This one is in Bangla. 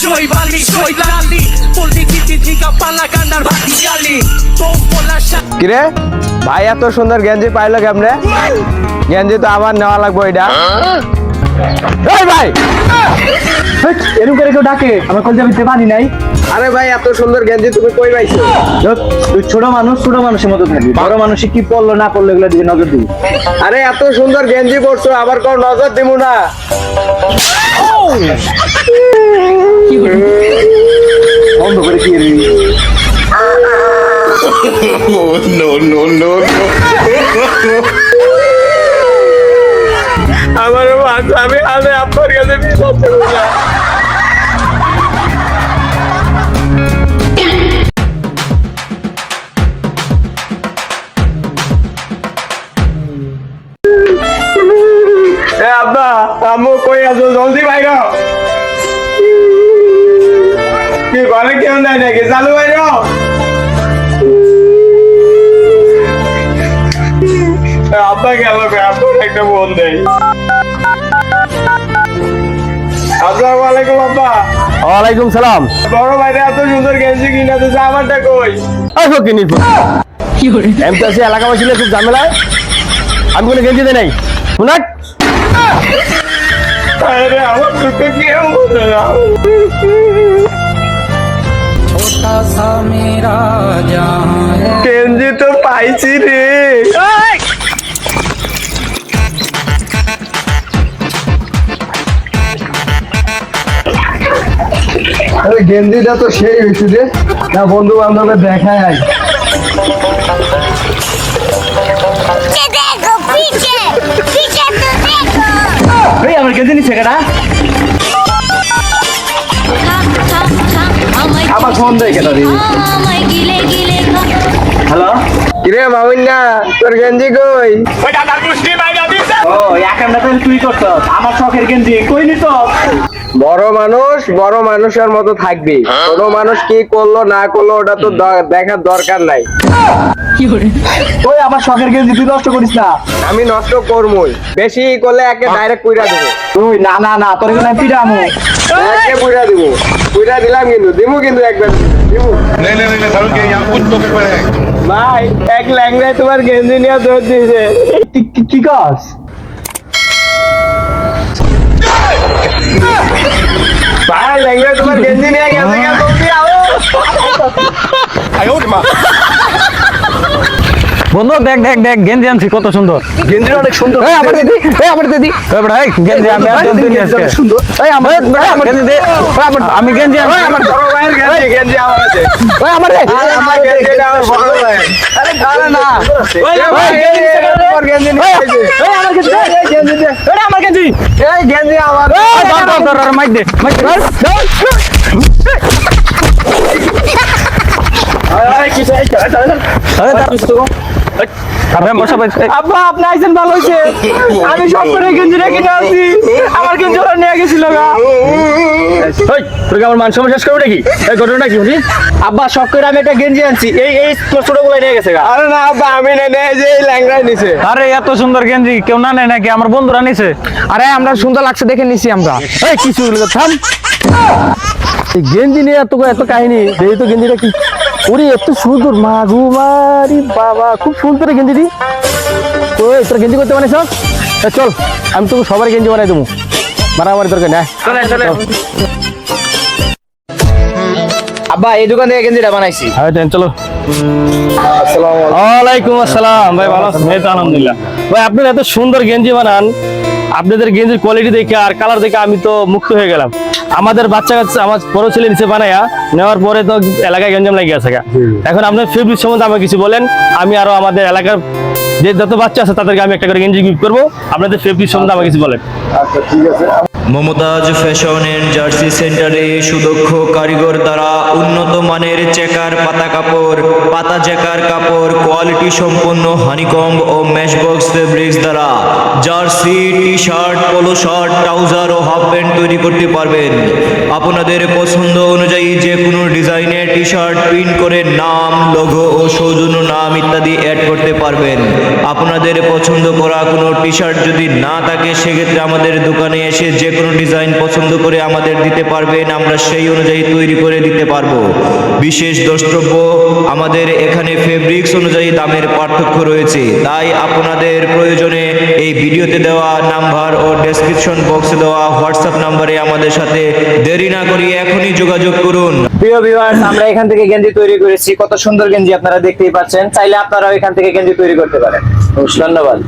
Soy Bali, soy Lali কিরে? ভাই এত সুন্দর গেঞ্জি পাইলো কেমনে? গেঞ্জি তো আমার নেওয়া লাগবে এটা। এই ভাই! এরকম করে কেউ ডাকে আমার কলজা ভিতরে পানি নাই। আরে ভাই এত সুন্দর গেঞ্জি তুমি কই পাইছো? তুই ছোট মানুষ ছোট মানুষের মতো থাকবি। বড় মানুষে কি পড়ল না পড়ল এগুলো দিকে নজর দিবি। আরে এত সুন্দর গেঞ্জি পরছো আবার কোন নজর দিমু না। বন্ধ করে কি? আমার আমি আমি আপনার কাছে বাইর কি ঘরে কেউ নাই নাকি? চালু বাইর আব্বা গেল গে, একটা ফোন দেয় আসসালামু আলাইকুম আব্বা। ওয়ালাইকুম সালাম। বড় ভাইরা এত সুন্দর গেঞ্জি কিনা দিছে আমারটা কই? ওই ফকিনি এম তো আছে এলাকাবাসী খুব ঝামেলায়? আমি কোনো গেঞ্জি দেই নাই। শুনাক। আরে আমার গেঞ্জি তো পাইছি রে। আরে গেঞ্জিটা তো সেই হয়েছে রে। না বন্ধু বান্ধবের দেখায় আই দেখো পিছে পিছে তো দেখো। এই আমার গেঞ্জি নিচে কাটা। আবার ফোন দেয় কেন রে? হ্যালো? কিরে মামুন্না তোর গেঞ্জি কই? ওই দাদার মুষ্টি বাইরে দিছে। ও একান্ডা তুই করছস আমার শখের গেঞ্জি। কই নিছস বড় মানুষ বড় মানুষের মতো থাকবে। ছোট মানুষ কি করল না করল ওটা তো দেখার দরকার নাই। আমার শখের গেঞ্জি তুই নষ্ট করিস না। আমি নষ্ট বেশি করলে একে ডাইরেক্ট তুই না না না তোর এখানে পিটামু একে দিলাম কিন্তু দিমু কিন্তু একবার। দিমু। নে নে নে কে পড়ে ভাই এক ল্যাংড়ায় তোমার গেঞ্জি নিয়ে দৌড় দিয়েছে। কি কাজ ভাই ল্যাংড়ায় তোমার গেঞ্জি নিয়ে গেছে গা তুমি আও বন্ধু দেখ দেখ দেখ গেঞ্জি আনছি কত সুন্দর গেঞ্জি অনেক সুন্দর এই আমার দিদি এই আমার দিদি এই বড় গেঞ্জি আমি আর সুন্দর এই আমার আমার গেঞ্জি দে আমার আমি গেঞ্জি আমার বড় ভাইয়ের গেঞ্জি গেঞ্জি আমার আছে ওই আমার রে আমার গেঞ্জি আমার বড় ভাই আরে আরে না ওই ভাই গেঞ্জি তোমার গেঞ্জি এই আমার গেঞ্জি গেঞ্জি দে এই আমার গেঞ্জি এই গেঞ্জি আমার ধর ধর ধর, মাইক দে মাইক দে আরে তার বসা ভাই আব্বা আপনি আইছেন ভালো হইছে। আমি সব করে গেঞ্জি রেখে আমার গেঞ্জি ওরা নিয়ে গেছিল গা। ওই তোর আমার মান সময় শেষ করবে নাকি? এই ঘটনাটা কি বুঝি আব্বা শখ করে আমি একটা গেঞ্জি আনছি। এই এই ছোটগুলো নিয়ে গেছে গা। আরে না আব্বা আমি না নেই যে এই ল্যাংড়ায় নিছে। আরে এত সুন্দর গেঞ্জি কেউ না নেয় নাকি? আমার বন্ধুরা নিছে। আরে আমরা সুন্দর লাগছে দেখে নিছি আমরা। এই কিছু হলো থাম। এই গেঞ্জি নিয়ে এত এত কাহিনী এই তো গেঞ্জিটা কি ওরে এত সুন্দর মাগু মারি বাবা খুব সুন্দর এই গেঞ্জি দি। ওই তোর গেঞ্জি করতে মানে সব চল আমি তোকে সবার গেঞ্জি বানাই দেবো। মারামারি দরকার না। চলে চলে। আব্বা এই দোকান থেকে গেঞ্জিটা বানাইছি। হ্যাঁ দেন, চলো। ওয়ালাইকুম আসসালাম। ভাই ভালো আছেন? আলহামদুলিল্লাহ। ভাই আপনি এত সুন্দর গেঞ্জি বানান। আপনাদের গেঞ্জির কোয়ালিটি দেখে আর কালার দেখে আমি তো মুক্ত হয়ে গেলাম। আমাদের বাচ্চা কাচ্চা আমার বড় ছেলে নিচে বানায়া নেওয়ার পরে তো এলাকায় গেঞ্জাম লাগিয়ে আছে এখন আপনার ফেব্রিক সম্বন্ধে আমাকে কিছু বলেন আমি আরও আমাদের এলাকার যে যত বাচ্চা আছে তাদেরকে আমি একটা করে গেঞ্জি গিফট করব। আপনাদের ফেব্রিক সম্বন্ধে আমাকে কিছু বলেন। মমতাজ ফ্যাশন ফ্যাশনের জার্সি সেন্টারে সুদক্ষ কারিগর দ্বারা উন্নত মানের চেকার, পাতা কাপড়, পাতা চেকার কাপড়, কোয়ালিটি সম্পন্ন হানিকম্ব ও ম্যাশবক্স ফেব্রিক্স দ্বারা jersey T shirt polo shirt, trouser ও হাফ প্যান্ট তৈরি করতে পারবেন। আপনাদের পছন্দ অনুযায়ী যে কোনো ডিজাইনের টি শার্ট প্রিন্ট করে নাম লোগো ও সৌজন্য নাম ইত্যাদি অ্যাড করতে পারবেন। আপনাদের পছন্দ করা কোনো টি শার্ট যদি না থাকে, সেক্ষেত্রে আমাদের দোকানে এসে যে কোনো ডিজাইন পছন্দ করে আমাদের দিতে পারবেন, আমরা সেই অনুযায়ী তৈরি করে দিতে পারব। বিশেষ দ্রষ্টব্য, আমাদের এখানে ফেব্রিক্স অনুযায়ী দামের পার্থক্য রয়েছে। তাই আপনাদের প্রয়োজনে এই ভিডিওতে দেওয়া নাম্বার ও ডেসক্রিপশন বক্সে দেওয়া হোয়াটসঅ্যাপ নাম্বারে আমাদের সাথে দেরি না করিয়ে এখনই যোগাযোগ করুন। প্রিয় ভিউয়ার্স আমরা এখান থেকে গেঞ্জি তৈরি করেছি। কত সুন্দর গেঞ্জি আপনারা দেখতেই পাচ্ছেন। চাইলে আপনারাও এখান থেকে গেঞ্জি তৈরি করতে পারেন। ধন্যবাদ।